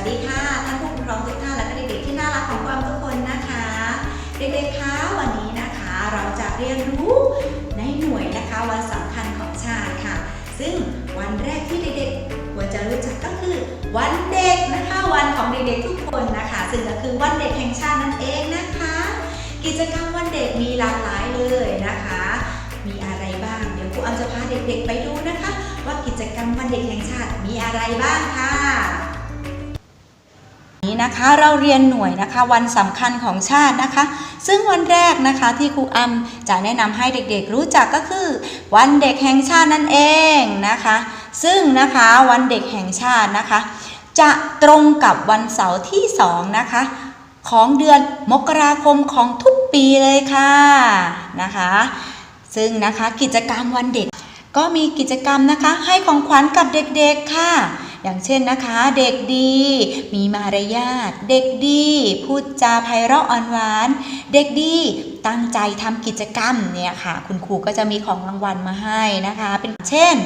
วัสดีค่ะท่านผู้ปกครองทุกท่านและก็เด็กๆที่น่ารักของความทุกคนนะคะ เด็กๆคะวันนี้นะคะ เราจะเรียนรู้ในหน่วยนะคะวันสำคัญของชาติค่ะ ซึ่งวันแรกที่เด็กๆควรจะรู้จักก็คือ วันเด็กนะคะวันของเด็กๆทุกคนนะคะ ซึ่งก็คือวันเด็กแห่งชาตินั่นเองนะคะ กิจกรรมวันเด็กมีหลากหลายเลยนะคะ มีอะไรบ้างเดี๋ยวครูอำจะพาเด็กๆไปดูนะคะ ว่ากิจกรรมวันเด็กแห่งชาติมีอะไรบ้างค่ะ นี้นะคะ เราเรียนหน่วยนะคะ วันสำคัญของชาตินะคะ ซึ่งวันแรกนะคะที่ครูอำจะแนะนำให้เด็กๆ รู้จักก็คือ วันเด็กแห่งชาตินั่นเองนะคะ ซึ่งนะคะวันเด็กแห่งชาตินะคะ จะตรงกับวันเสาร์ที่2นะคะของเดือนมกราคมของทุกปีเลยค่ะนะคะ ซึ่งนะคะกิจกรรมวันเด็ก ก็มีกิจกรรมนะคะให้ของขวัญกับเด็กๆค่ะ อย่างเช่นนะคะ เด็กดี มีมารยาทเด็กดี พูดจาไพเราะอ่อนหวาน เด็กดีตั้งใจทำกิจกรรมเนี่ยค่ะ คุณครูก็จะมีของรางวัลมาให้นะคะ เป็นเช่น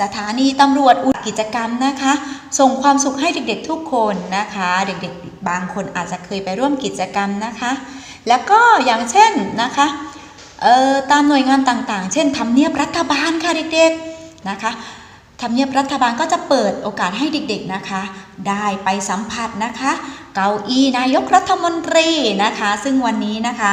สถานีตำรวจอุดกิจกรรมนะคะ ส่งความสุขให้เด็กๆทุกคนนะคะ เด็กๆ บางคนอาจจะเคยไปร่วมกิจกรรมนะคะ แล้วก็อย่างเช่นนะคะเอ่อตามหน่วยงานต่างๆ เช่นทำเนียบรัฐบาลค่ะเด็กๆนะคะ ทำเนียบรัฐบาลก็จะเปิดโอกาสให้เด็กๆนะคะ ได้ไปสัมผัสนะคะ เก้าอี้นายกรัฐมนตรีนะคะ ซึ่งวันนี้นะคะ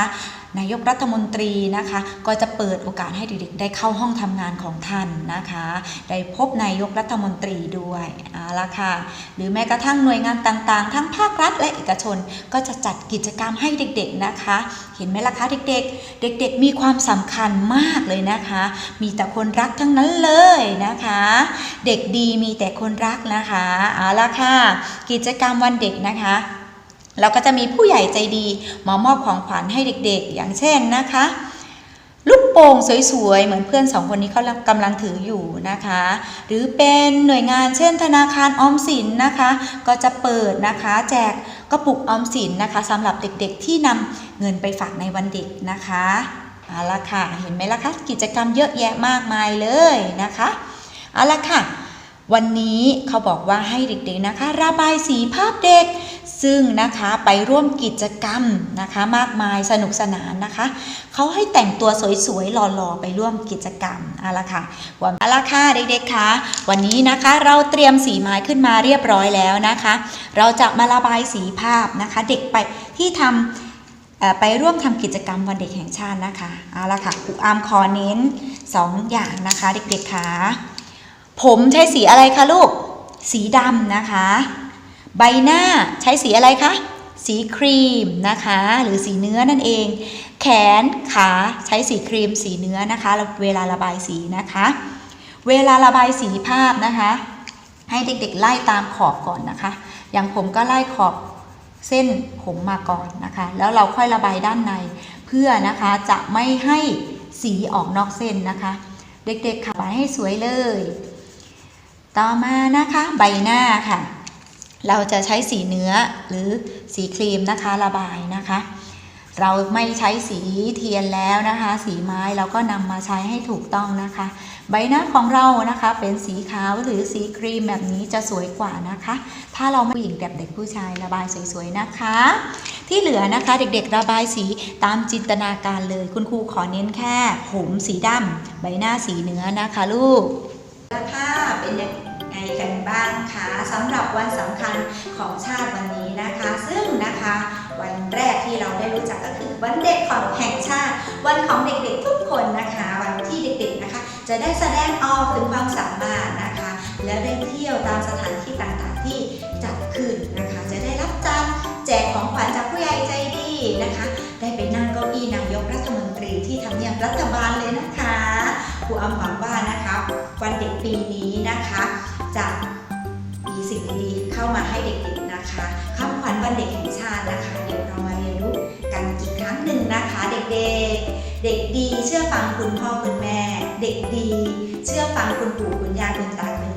นายกรัฐมนตรีนะคะ ก็จะเปิดโอกาสให้เด็กๆได้เข้าห้องทำงานของท่านนะคะ ได้พบนายกรัฐมนตรีด้วยเอาละค่ะ หรือแม้กระทั่งหน่วยงานต่างๆ ทั้งภาครัฐและเอกชนก็จะจัดกิจกรรมให้เด็กๆนะคะ เห็นไหมล่ะคะเด็กๆ เด็กๆ มีความสำคัญมากเลยนะคะ มีแต่คนรักทั้งนั้นเลยนะคะ เด็กดีมีแต่คนรักนะคะเอาละค่ะ กิจกรรมวันเด็กนะคะ เราก็จะมีผู้ใหญ่ใจดีมามอบของขวัญให้เด็กๆ อย่างเช่นนะคะ ลูกโป่งสวยๆ เหมือนเพื่อนสองคนนี้เขากำลังถืออยู่นะคะ หรือเป็นหน่วยงานเช่นธนาคารออมสินนะคะ ก็จะเปิดนะคะ แจกกระปุกออมสินนะคะสำหรับเด็กๆที่นำเงินไปฝากในวันเด็กนะคะเอาละค่ะ เห็นไหมล่ะคะ กิจกรรมเยอะแยะมากมายเลยนะคะเอาละค่ะ วันนี้เขาบอกว่าให้เด็กๆนะคะ ระบายสีภาพเด็ก ซึ่งนะคะไปร่วมกิจกรรมนะคะ มากมายสนุกสนานนะคะเขาให้แต่งตัวสวยๆหล่อๆไปร่วมกิจกรรมอาละค่ะวันอาละค่ะเด็กๆคะวันนี้นะคะเราเตรียมสีไม้ขึ้นมาเรียบร้อยแล้วนะคะ เราจะมาระบายสีภาพนะคะ เด็กไปที่ทำไปร่วมทำกิจกรรมวันเด็กแห่งชาตินะคะเอาละค่ะครูอามขอเน้น 2 อย่างนะคะ เด็กๆคะ ผมใช้สีอะไรคะลูก สีดำนะคะ ใบหน้าใช้สีอะไรคะ สีครีมนะคะ หรือสีเนื้อนั่นเอง แขนขาใช้สีครีมสีเนื้อนะคะ เวลาระบายสีนะคะ เวลาระบายสีภาพนะคะ ให้เด็กๆไล่ตามขอบก่อนนะคะ อย่างผมก็ไล่ขอบเส้นผมมาก่อนนะคะ แล้วเราค่อยระบายด้านใน เพื่อนะคะจะไม่ให้สีออกนอกเส้นนะคะ เด็กๆค่ะระบายให้สวยเลย ต่อมานะคะใบหน้าค่ะ เราจะใช้สีเนื้อหรือสีครีมนะคะระบายนะคะ เราไม่ใช้สีเทียนแล้วนะคะ สีไม้เราก็นำมาใช้ให้ถูกต้องนะคะ ใบหน้าของเรานะคะ เป็นสีขาวหรือสีครีมแบบนี้จะสวยกว่านะคะ ถ้าเราผู้หญิงแบบเด็กผู้ชายระบายสวยๆนะคะ ที่เหลือนะคะเด็กๆระบายสีตามจินตนาการเลย คุณครูขอเน้นแค่ผมสีดำใบหน้าสีเนื้อนะคะ ลูกค่ะ เป็นยังไงกันบ้างคะสำหรับวันสำคัญของชาติวันนี้นะคะ ซึ่งนะคะวันแรกที่เราได้รู้จักก็คือวันเด็กของแห่งชาติ วันของเด็กๆทุกคนนะคะ วันที่เด็กๆนะคะ จะได้แสดงออกถึงความสามารถนะคะ แล้วได้เที่ยวตามสถานที่ต่างๆที่จัดขึ้นนะคะ จะได้รับจานแจกของขวัญจากผู้ใหญ่ใจดีนะคะ ได้ไปนั่งเก้าอี้นายกรัฐมนตรีที่ทำเนียบรัฐบาลเลยนะคะครูอำหวังว่านะ วันเด็กปีนี้นะคะ จะมีสิ่งดีๆเข้ามาให้เด็กๆนะคะคำขวัญวันเด็กแห่งชาตินะคะ เดี๋ยวเรามาเรียนรู้กันอีกครั้งหนึ่งนะคะ เด็กๆ เด็กดีเชื่อฟังคุณพ่อคุณแม่ เด็กดี เชื่อฟังคุณปู่คุณย่าคุณตาคุณ